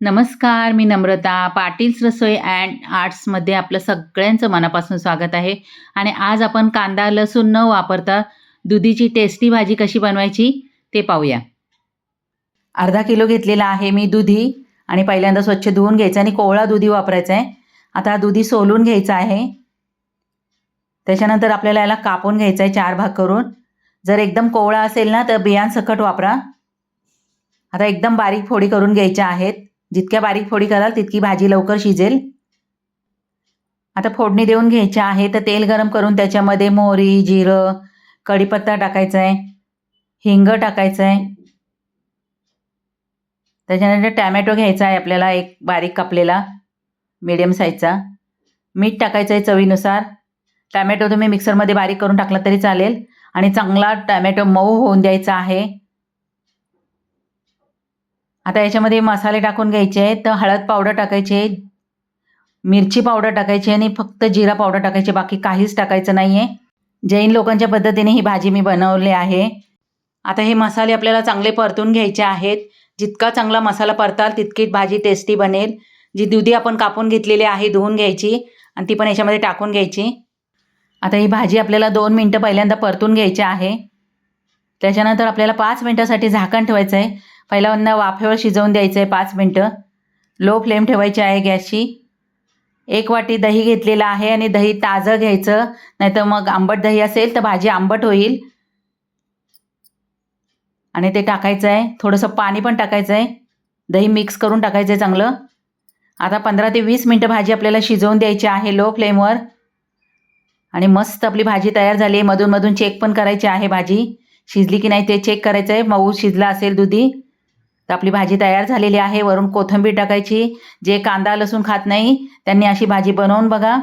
नमस्कार मी नम्रता पाटील्स रसोई अँड आर्ट्समध्ये आपलं सगळ्यांचं मनापासून स्वागत आहे. आणि आज आपण कांदा लसूण न वापरता दुधीची टेस्टी भाजी कशी बनवायची ते पाहूया. अर्धा किलो घेतलेला आहे मी दुधी आणि पहिल्यांदा स्वच्छ धुवून घ्यायचं आणि कोवळा दुधी वापरायचा आहे. आता दुधी सोलून घ्यायचा आहे. त्याच्यानंतर आपल्याला याला कापून घ्यायचं आहे चार भाग करून. जर एकदम कोवळा असेल ना तर बियांसकट वापरा. आता एकदम बारीक फोडी करून घ्यायच्या आहेत. जितक्या बारीक फोडी कराल तितकी भाजी लवकर शिजेल. आता फोडणी देऊन घ्यायची आहे तर तेल गरम करून त्याच्यामध्ये मोहरी जिरं कढीपत्ता टाकायचा आहे हिंग टाकायचं आहे त्याच्यानंतर टॅमॅटो घ्यायचा आहे आपल्याला एक बारीक कापलेला मिडियम साईजचा मीठ टाकायचं आहे चवीनुसार. टॅमॅटो तुम्ही मिक्सरमध्ये बारीक करून टाकला तरी चालेल. आणि चांगला टॅमॅटो मऊ होऊन द्यायचा आहे. आता याच्यामध्ये मसाले टाकून घ्यायचे आहेत. तर हळद पावडर टाकायची आहे. मिरची पावडर टाकायची आणि फक्त जिरा पावडर टाकायचे बाकी काहीच टाकायचं नाही आहे जैन लोकांच्या पद्धतीने ही भाजी मी बनवली आहे. आता हे मसाले आपल्याला चांगले परतून घ्यायचे आहेत. जितका चांगला मसाला परताल तितकी भाजी टेस्टी बनेल. जी दुधी आपण कापून घेतलेली आहे धुवून घ्यायची. आणि ती पण याच्यामध्ये टाकून घ्यायची. आता ही भाजी आपल्याला दोन मिनटं पहिल्यांदा परतून घ्यायची आहे. त्याच्यानंतर आपल्याला पाच मिनटासाठी झाकण ठेवायचं आहे पहिल्यांदा वाफेवर शिजवून द्यायचं आहे पाच मिनटं. लो फ्लेम ठेवायची आहे गॅसची. एक वाटी दही घेतलेलं आहे आणि दही ताजं घ्यायचं. नाहीतर मग आंबट दही असेल तर भाजी आंबट होईल. आणि ते टाकायचं आहे थोडंसं पाणी पण टाकायचं आहे दही मिक्स करून टाकायचं आहे चांगलं. आता पंधरा ते वीस मिनटं भाजी आपल्याला शिजवून द्यायची आहे लो फ्लेमवर. आणि मस्त आपली भाजी तयार झाली आहे. मधून मधून चेक पण करायची आहे भाजी. शिजली की नाही ते चेक करायचं आहे मऊ शिजला असेल दुधी. तर आपली भाजी तयार झालेली आहे. वरून कोथिंबीर टाकायची. जे कांदा लसूण खात नाही त्यांनी अशी भाजी बनवून बघा.